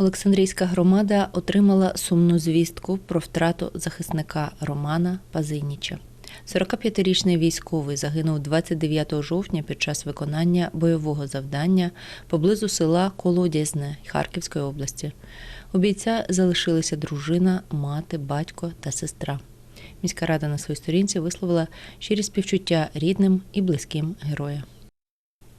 Олександрійська громада отримала сумну звістку про втрату захисника Романа Пазиніча. 45-річний військовий загинув 29 жовтня під час виконання бойового завдання поблизу села Колодязне Харківської області. У бійця залишилися дружина, мати, батько та сестра. Міська рада на своїй сторінці висловила щирі співчуття рідним і близьким героя.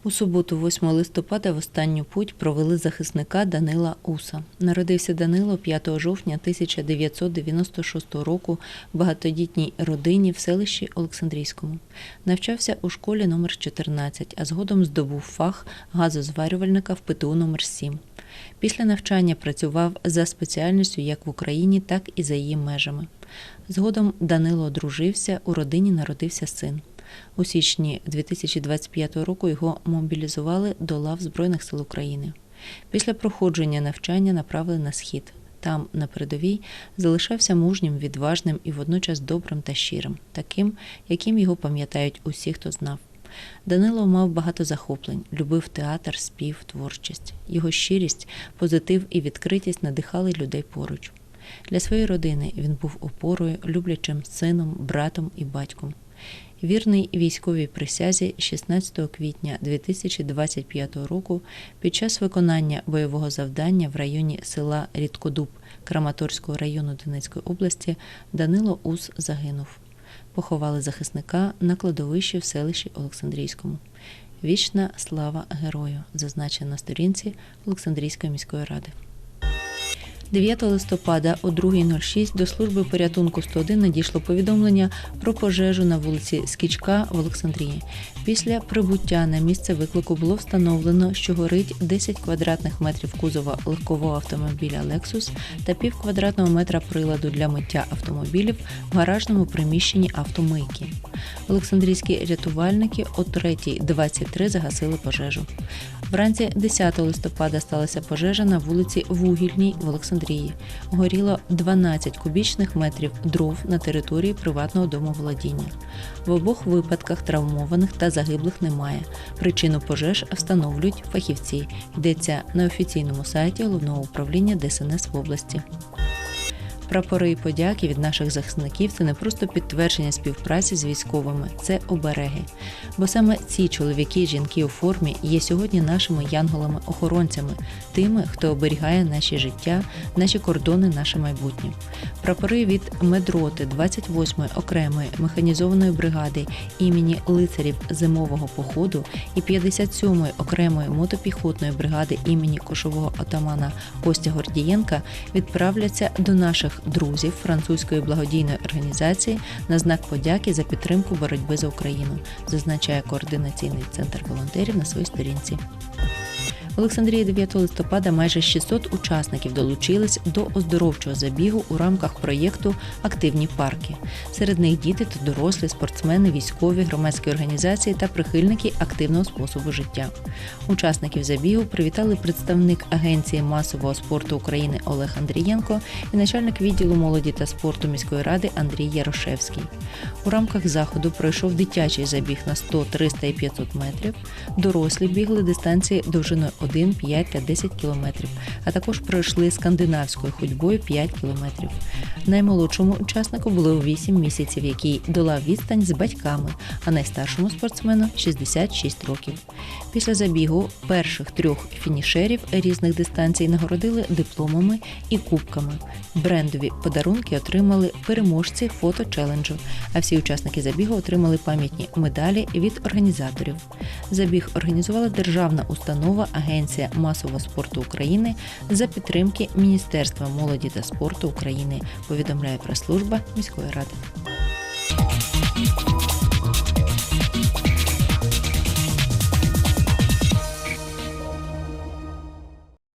У суботу, 8 листопада, в останню путь провели захисника Данила Уса. Народився Данило 5 жовтня 1996 року в багатодітній родині в селищі Олександрійському. Навчався у школі номер 14, а згодом здобув фах газозварювальника в ПТУ номер 7. Після навчання працював за спеціальністю як в Україні, так і за її межами. Згодом Данило одружився, у родині народився син. У січні 2025 року його мобілізували до лав Збройних сил України. Після проходження навчання направили на схід. Там, на передовій, залишався мужнім, відважним і водночас добрим та щирим, таким, яким його пам'ятають усі, хто знав. Данило мав багато захоплень, любив театр, спів, творчість. Його щирість, позитив і відкритість надихали людей поруч. Для своєї родини він був опорою, люблячим сином, братом і батьком. Вірний військовій присязі 16 квітня 2025 року під час виконання бойового завдання в районі села Рідкодуб Краматорського району Донецької області Данило Ус загинув. Поховали захисника на кладовищі в селищі Олександрійському. Вічна слава герою, зазначена на сторінці Олександрійської міської ради. 9 листопада о 2.06 до служби порятунку 101 надійшло повідомлення про пожежу на вулиці Скічка в Олександрії. Після прибуття на місце виклику було встановлено, що горить 10 квадратних метрів кузова легкового автомобіля Lexus та пів квадратного метра приладу для миття автомобілів в гаражному приміщенні автомийки. Олександрійські рятувальники о 3.23 загасили пожежу. Вранці 10 листопада сталася пожежа на вулиці Вугільній в Олександрії. Горіло 12 кубічних метрів дров на території приватного домоволодіння. В обох випадках травмованих та загиблих немає. Причину пожеж встановлюють фахівці. Йдеться на офіційному сайті головного управління ДСНС в області. Прапори і подяки від наших захисників це не просто підтвердження співпраці з військовими, це обереги. Бо саме ці чоловіки, жінки у формі є сьогодні нашими янголами-охоронцями, тими, хто оберігає наші життя, наші кордони, наше майбутнє. Прапори від медроти 28-ї окремої механізованої бригади імені лицарів зимового походу і 57-ї окремої мотопіхотної бригади імені кошового отамана Костя Гордієнка відправляться до наших друзів французької благодійної організації на знак подяки за підтримку боротьби за Україну, зазначає координаційний центр волонтерів на своїй сторінці. В Олександрії 9 листопада майже 600 учасників долучились до оздоровчого забігу у рамках проєкту Активні парки. Серед них діти та дорослі, спортсмени, військові, громадські організації та прихильники активного способу життя. Учасників забігу привітали представник Агенції масового спорту України Олег Андрієнко і начальник відділу молоді та спорту міської ради Андрій Ярошевський. У рамках заходу пройшов дитячий забіг на 100, 300 і 500 метрів. Дорослі бігли дистанції довжиною 1, 5 та 10 кілометрів, а також пройшли скандинавською ходьбою 5 кілометрів. Наймолодшому учаснику було 8 місяців, який долав відстань з батьками, а найстаршому спортсмену 66 років. Після забігу перших трьох фінішерів різних дистанцій нагородили дипломами і кубками. Брендові подарунки отримали переможці фото-челенджу, а всі учасники забігу отримали пам'ятні медалі від організаторів. Забіг організувала державна установа Агенція масового спорту України за підтримки Міністерства молоді та спорту України. Повідомляє прес-служба міської ради.